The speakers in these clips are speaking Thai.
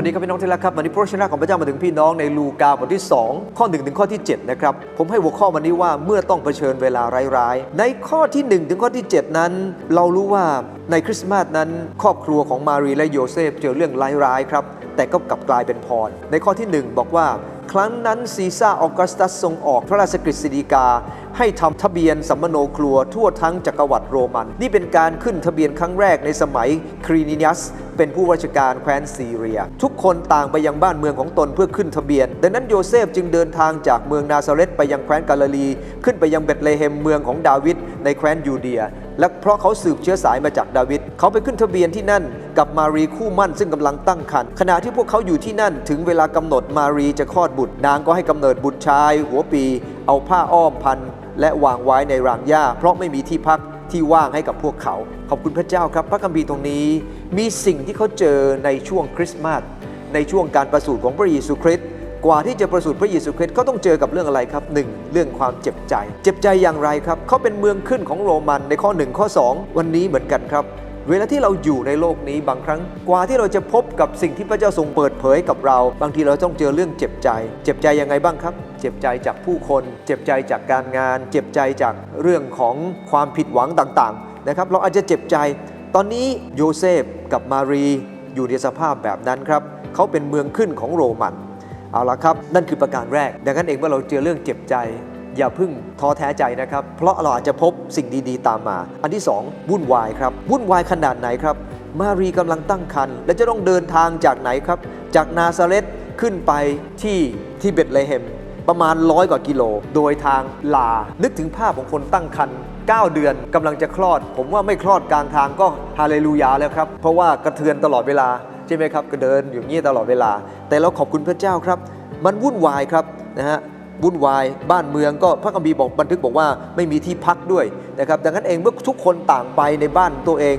วัสดีครับพี่น้องที่รักครับวันนี้พระชนะของพระเจ้ามาถึงพี่น้องในลูกาบทที่ 2 ข้อ1ถึงข้อที่7นะครับผมให้หัวข้อวันนี้ว่าเมื่อต้องเผชิญเวลาร้ายๆในข้อที่ 1 ถึงข้อที่ 7 นั้น เรารู้ว่าในคริสต์มาสนั้น ครอบครัวของมารีและโยเซฟเจอเรื่องร้ายๆครับแต่ก็กลับกลายเป็นพรในข้อที่ 1 บอกว่า ครั้งนั้นซีซ่าออกัสตัสทรงออกพระราชกฤษฎีกา ให้ทำทะเบียนสัมมโนครัวทั่วทั้งจักรวรรดิโรมัน นี่เป็นการขึ้นทะเบียนครั้งแรกในสมัยครีนินัส เป็นผู้ราชการแคว้นซีเรีย ทุกคนต่างไปยังบ้านเมืองของตนเพื่อขึ้นทะเบียน ดังนั้นโยเซฟจึงเดินทางจากเมืองนาซาเรตไปยังแคว้นกาลิลี ขึ้นไปยังเบตเลเฮมเมืองของดาวิดในแคว้นยูเดีย และเพราะเขาสืบเชื้อสายมาจากดาวิดเขาไปขึ้นทะเบียนที่นั่นกับมารีคู่มั่นซึ่งกำลังตั้งครรภ์ขณะที่พวกเขาอยู่ที่นั่นถึงเวลากำหนดมารีจะคลอดบุตร นางก็ให้กำเนิดบุตรชาย หัวปี เอาผ้าอ้อมพันและวางไว้ในรางหญ้า เพราะไม่มีที่พักที่ว่างให้กับพวกเขา ขอบคุณพระเจ้าครับ พระคัมภีร์ตรงนี้ มีสิ่งที่เขาเจอในช่วงคริสต์มาสในช่วงการประสูติของพระเยซูคริสต์ กว่าที่จะประสูติพระเยซูคริสต์เขาต้องเจอกับเรื่องอะไรครับ 1. เรื่องความเจ็บใจ เจ็บใจอย่างไรครับเขาเป็นเมืองขึ้นของโรมันในข้อ 1 ข้อ 2 วันนี้เหมือนกันครับ เวลาที่เราอยู่ในโลกนี้บางครั้ง กว่าที่เราจะพบกับสิ่งที่พระเจ้าทรงเปิดเผยกับเรา บางทีเราต้องเจอเรื่องเจ็บใจ เจ็บใจยังไงบ้างครับ เจ็บใจจากผู้คน เจ็บใจจากการงาน เจ็บใจจากเรื่องของความผิดหวังต่างๆนะครับเราอาจจะเจ็บใจ ตอนนี้โยเซฟกับมารีอยู่ในสภาพแบบนั้นครับเขาเป็นเมืองขึ้นของโรมัน เอาละครับ นั่นคือประการแรก ดังนั้นเองเมื่อเราเจอเรื่องเจ็บใจ อย่าพึ่งท้อแท้ใจนะครับ เพราะเราอาจจะพบสิ่งดีๆ ตามมา อันที่ 2 วุ่นวายครับ วุ่นวายขนาดไหนครับ มารีกำลังตั้งครรภ์และจะต้องเดินทางจากไหนครับ จากนาซาเรตขึ้นไปที่ที่เบตเลเฮมประมาณร้อยกว่ากิโล โดยทางลา นึกถึงภาพของคนตั้งครรภ์9 เดือนกำลังจะคลอด ผมว่าไม่คลอดกลางทางก็ฮาเลลูยาแล้วครับ เพราะว่ากระเทือนตลอดเวลา ใช่ไหมครับก็เดินอยู่างนี้ตลอดเวลา แต่เราขอบคุณพระเจ้าครับ มันวุ่นวายครับนะฮะวุ่นวายบ้านเมืองก็พระคัมภีร์บอกบันทึกบอกว่าไม่มีที่พักด้วยนะครับดังนั้นเองเมื่อทุกคนต่างไปในบ้านตัวเอง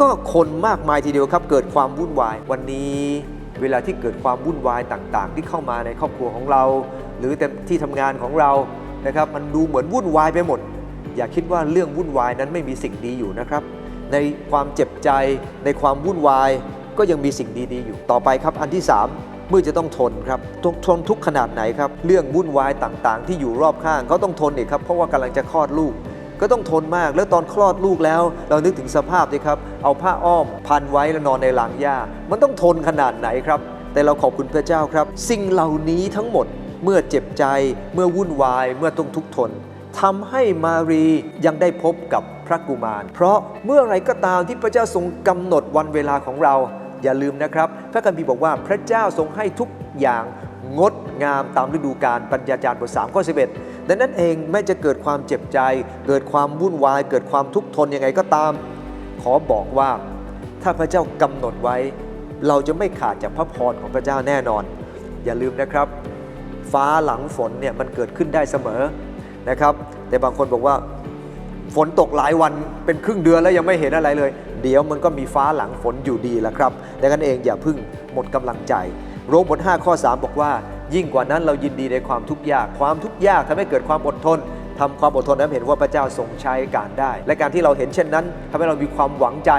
ก็คนมากมายทีเดียวครับ เกิดความวุ่นวาย วันนี้เวลาที่เกิดความวุ่นวายต่างๆ ที่เข้ามาในครอบครัวของเรา หรือแต่ที่ทำงานของเรานะครับมันดูเหมือนวุ่นวายไปหมด อย่าคิดว่าเรื่องวุ่นวายนั้นไม่มีสิ่งดีอยู่นะครับ ในความเจ็บใจในความวุ่นวาย ก็ยังมีสิ่งดีๆอยู่ต่อไปครับ อันที่3เมื่อจะต้องทนครับต้องทนทุกขนาดไหนครับ เรื่องวุ่นวายต่างๆ ที่อยู่รอบข้างเขาต้องทนอีกครับ เพราะว่ากำลังจะคลอดลูก ก็ต้องทนมากแล้วตอนคลอดลูกแล้ว เรานึกถึงสภาพสิครับ เอาผ้าอ้อมพันไว้แล้วนอนในหลังหญ้า มันต้องทนขนาดไหนครับ แต่เราขอบคุณพระเจ้าครับ สิ่งเหล่านี้ทั้งหมดเมื่อเจ็บใจ เมื่อวุ่นวาย เมื่อต้องทุกข์ทนทำให้มารียังได้พบกับพระกุมาร เพราะเมื่อไรก็ตามที่พระเจ้าทรงกำหนดวันเวลาของเรา อย่าลืมนะครับ พระคัมภีร์บอกว่าพระเจ้าทรงให้ทุกอย่างงดงามตามฤดูกาลปัญญาจารย์บท3ข้อ11ดังนั้นเองแม้จะเกิดความเจ็บใจ เกิดความวุ่นวาย เกิดความทุกข์ทนยังไงก็ตาม ขอบอกว่า ถ้าพระเจ้ากำหนดไว้ เราจะไม่ขาดจากพระพรของพระเจ้าแน่นอน อย่าลืมนะครับ ฟ้าหลังฝนเนี่ยมันเกิดขึ้นได้เสมอนะครับ แต่บางคนบอกว่า ฝนตกหลายวันเป็นครึ่งเดือนแล้วยังไม่เห็นอะไรเลย เดี๋ยวมันก็มีฟ้าหลังฝนอยู่ดีแหละครับดังนั้นเองอย่าพึ่งหมดกำลังใจโรมบท5ข้อ 3 บอกว่า ยิ่งกว่านั้นเรายินดีในความทุกข์ยาก ความทุกข์ยากทำให้เกิดความอดทนทำความอดทนนั้นเห็นว่าพระเจ้าทรงใช้การได้ และการที่เราเห็นเช่นนั้นทำให้เรามีความหวังใจ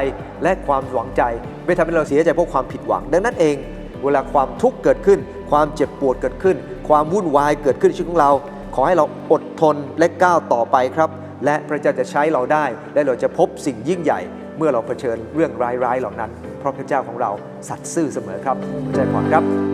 และความหวังใจ ไม่ทำให้เราเสียใจเพราะความผิดหวัง ดังนั้นเอง เวลาความทุกข์เกิดขึ้น ความเจ็บปวดเกิดขึ้น ความวุ่นวายเกิดขึ้นในชีวิตของเรา ขอให้เราอดทนและก้าวต่อไปครับ และพระเจ้าจะใช้เราได้ และเราจะพบสิ่งยิ่งใหญ่ เมื่อเราเผชิญเรื่องร้ายๆเหล่านั้น เพราะพระเจ้าของเราสัตย์ซื่อเสมอครับพระเจ้าขอบครับ